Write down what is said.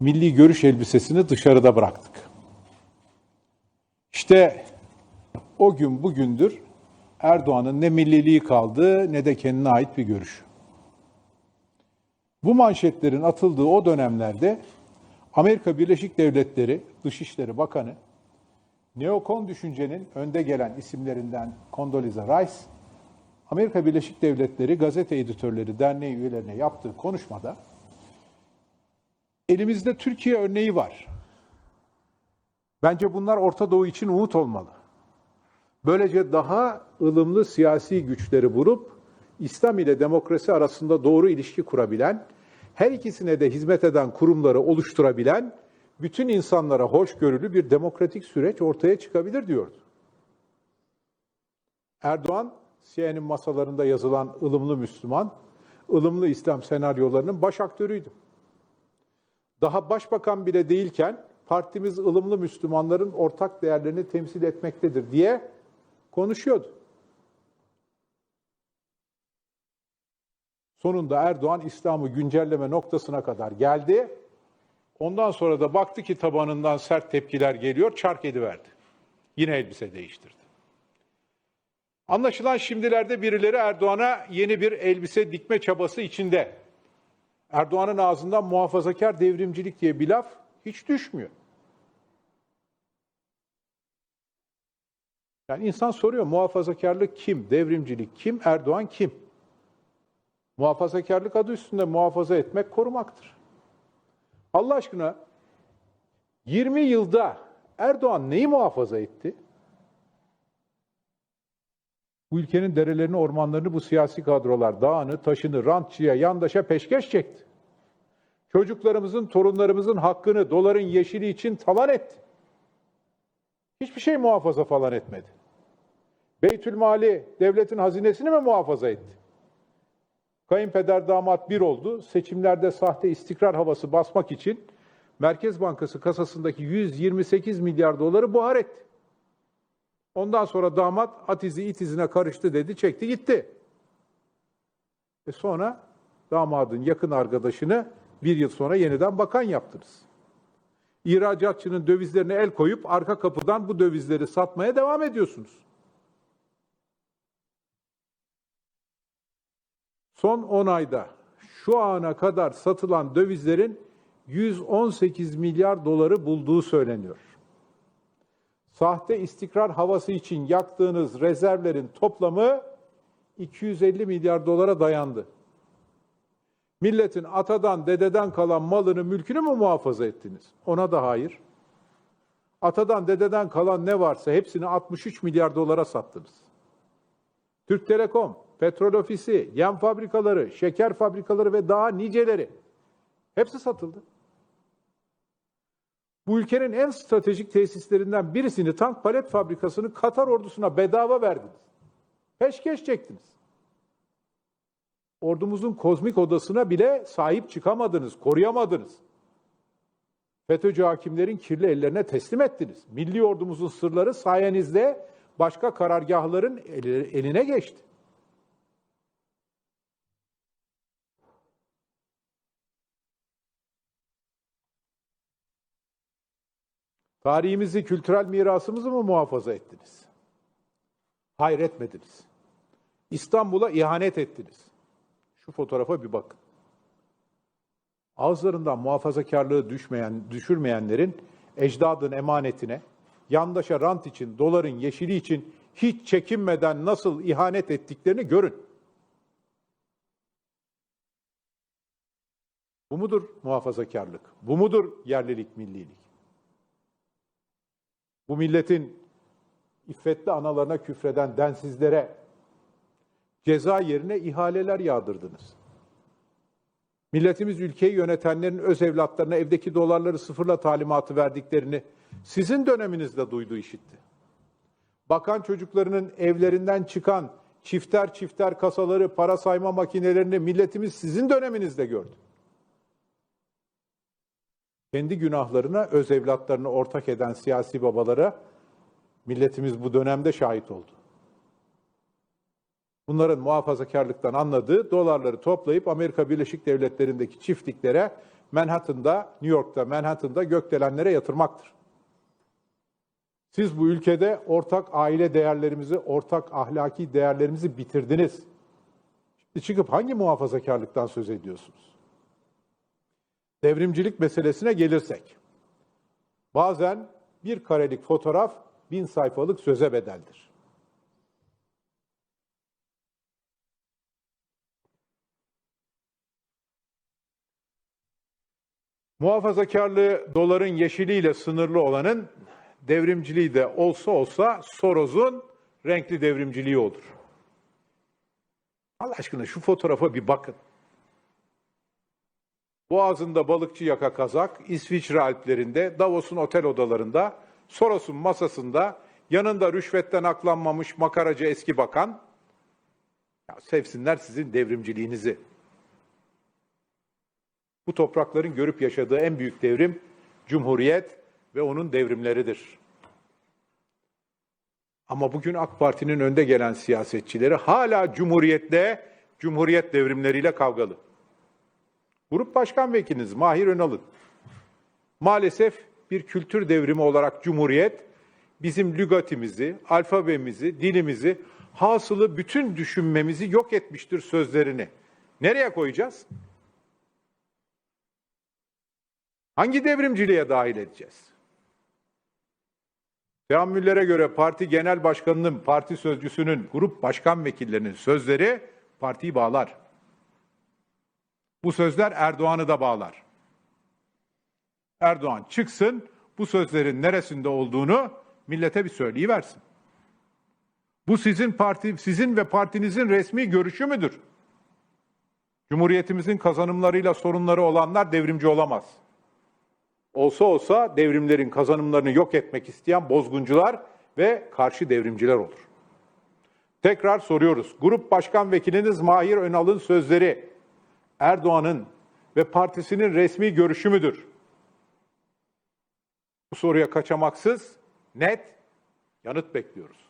milli görüş elbisesini dışarıda bıraktık. İşte o gün bugündür Erdoğan'ın ne milliliği kaldı ne de kendine ait bir görüş. Bu manşetlerin atıldığı o dönemlerde Amerika Birleşik Devletleri Dışişleri Bakanı neokon düşüncenin önde gelen isimlerinden Condoleezza Rice, Amerika Birleşik Devletleri Gazete Editörleri Derneği üyelerine yaptığı konuşmada elimizde Türkiye örneği var. Bence bunlar Orta Doğu için umut olmalı. Böylece daha ılımlı siyasi güçleri vurup İslam ile demokrasi arasında doğru ilişki kurabilen, her ikisine de hizmet eden kurumları oluşturabilen, bütün insanlara hoşgörülü bir demokratik süreç ortaya çıkabilir diyordu. Erdoğan, CNN'in masalarında yazılan ılımlı Müslüman, ılımlı İslam senaryolarının baş aktörüydü. Daha başbakan bile değilken partimiz ılımlı Müslümanların ortak değerlerini temsil etmektedir diye konuşuyordu. Sonunda Erdoğan İslam'ı güncelleme noktasına kadar geldi. Ondan sonra da baktı ki tabanından sert tepkiler geliyor, çark ediverdi. Yine elbise değiştirdi. Anlaşılan şimdilerde birileri Erdoğan'a yeni bir elbise dikme çabası içinde. Erdoğan'ın ağzından muhafazakar devrimcilik diye bir laf hiç düşmüyor. Yani insan soruyor muhafazakarlık kim, devrimcilik kim, Erdoğan kim? Muhafazakarlık adı üstünde muhafaza etmek korumaktır. Allah aşkına 20 yılda Erdoğan neyi muhafaza etti? Bu ülkenin derelerini, ormanlarını bu siyasi kadrolar dağını, taşını, rantçıya, yandaşa peşkeş çekti. Çocuklarımızın, torunlarımızın hakkını doların yeşili için talan etti. Hiçbir şey muhafaza falan etmedi. Beytülmali, devletin hazinesini mi muhafaza etti? Kayınpeder damat bir oldu. Seçimlerde sahte istikrar havası basmak için Merkez Bankası kasasındaki 128 milyar doları buhar etti. Ondan sonra damat at izi it izine karıştı dedi, çekti gitti. E sonra damadın yakın arkadaşını bir yıl sonra yeniden bakan yaptınız. İhracatçının dövizlerine el koyup arka kapıdan bu dövizleri satmaya devam ediyorsunuz. Son 10 ayda şu ana kadar satılan dövizlerin 118 milyar doları bulduğu söyleniyor. Sahte istikrar havası için yaktığınız rezervlerin toplamı 250 milyar dolara dayandı. Milletin atadan, dededen kalan malını, mülkünü mü muhafaza ettiniz? Ona da hayır. Atadan, dededen kalan ne varsa hepsini 63 milyar dolara sattınız. Türk Telekom, petrol ofisi, yem fabrikaları, şeker fabrikaları ve daha niceleri hepsi satıldı. Bu ülkenin en stratejik tesislerinden birisini tank palet fabrikasını Katar ordusuna bedava verdiniz. Peşkeş çektiniz. Ordumuzun kozmik odasına bile sahip çıkamadınız, koruyamadınız. FETÖ'cü hakimlerin kirli ellerine teslim ettiniz. Milli ordumuzun sırları sayenizde başka karargahların eline geçti. Tarihimizi, kültürel mirasımızı mı muhafaza ettiniz? Hayır etmediniz. İstanbul'a ihanet ettiniz. Şu fotoğrafa bir bakın. Ağızlarından muhafazakarlığı düşmeyen, düşürmeyenlerin ecdadın emanetine, yandaşa rant için, doların yeşili için hiç çekinmeden nasıl ihanet ettiklerini görün. Bu mudur muhafazakarlık? Bu mudur yerlilik, millilik? Bu milletin iffetli analarına küfreden densizlere ceza yerine ihaleler yağdırdınız. Milletimiz ülkeyi yönetenlerin öz evlatlarına evdeki dolarları sıfırla talimatı verdiklerini sizin döneminizde duydu işitti. Bakan çocuklarının evlerinden çıkan çifter çifter kasaları, para sayma makinelerini milletimiz sizin döneminizde gördü. Kendi günahlarına, öz evlatlarını ortak eden siyasi babalara milletimiz bu dönemde şahit oldu. Bunların muhafazakarlıktan anladığı dolarları toplayıp Amerika Birleşik Devletleri'ndeki çiftliklere Manhattan'da, New York'ta, Manhattan'da gökdelenlere yatırmaktır. Siz bu ülkede ortak aile değerlerimizi, ortak ahlaki değerlerimizi bitirdiniz. Şimdi çıkıp hangi muhafazakarlıktan söz ediyorsunuz? Devrimcilik meselesine gelirsek, bazen bir karelik fotoğraf bin sayfalık söze bedeldir. Muhafazakarlığı doların yeşiliyle sınırlı olanın devrimciliği de olsa olsa Soros'un renkli devrimciliği olur. Allah aşkına şu fotoğrafa bir bakın. Boğazında balıkçı yaka kazak, İsviçre Alplerinde, Davos'un otel odalarında, Soros'un masasında, yanında rüşvetten aklanmamış makaracı eski bakan, ya sevsinler sizin devrimciliğinizi. Bu toprakların görüp yaşadığı en büyük devrim Cumhuriyet ve onun devrimleridir. Ama bugün AK Parti'nin önde gelen siyasetçileri hala Cumhuriyet'le, Cumhuriyet devrimleriyle kavgalı. Grup Başkan Vekiliniz Mahir Önal'ın maalesef bir kültür devrimi olarak Cumhuriyet bizim lügatimizi, alfabemizi, dilimizi, hasılı bütün düşünmemizi yok etmiştir sözlerini. Nereye koyacağız? Hangi devrimciliğe dahil edeceğiz? Teammüllere göre parti genel başkanının, parti sözcüsünün, grup başkan vekillerinin sözleri partiyi bağlar. Bu sözler Erdoğan'ı da bağlar. Erdoğan çıksın, bu sözlerin neresinde olduğunu millete bir söyleyiversin. Bu sizin parti, sizin ve partinizin resmi görüşü müdür? Cumhuriyetimizin kazanımlarıyla sorunları olanlar devrimci olamaz. Olsa olsa devrimlerin kazanımlarını yok etmek isteyen bozguncular ve karşı devrimciler olur. Tekrar soruyoruz. Grup Başkan Vekiliniz Mahir Önal'ın sözleri Erdoğan'ın ve partisinin resmi görüşü müdür? Bu soruya kaçamaksız net yanıt bekliyoruz.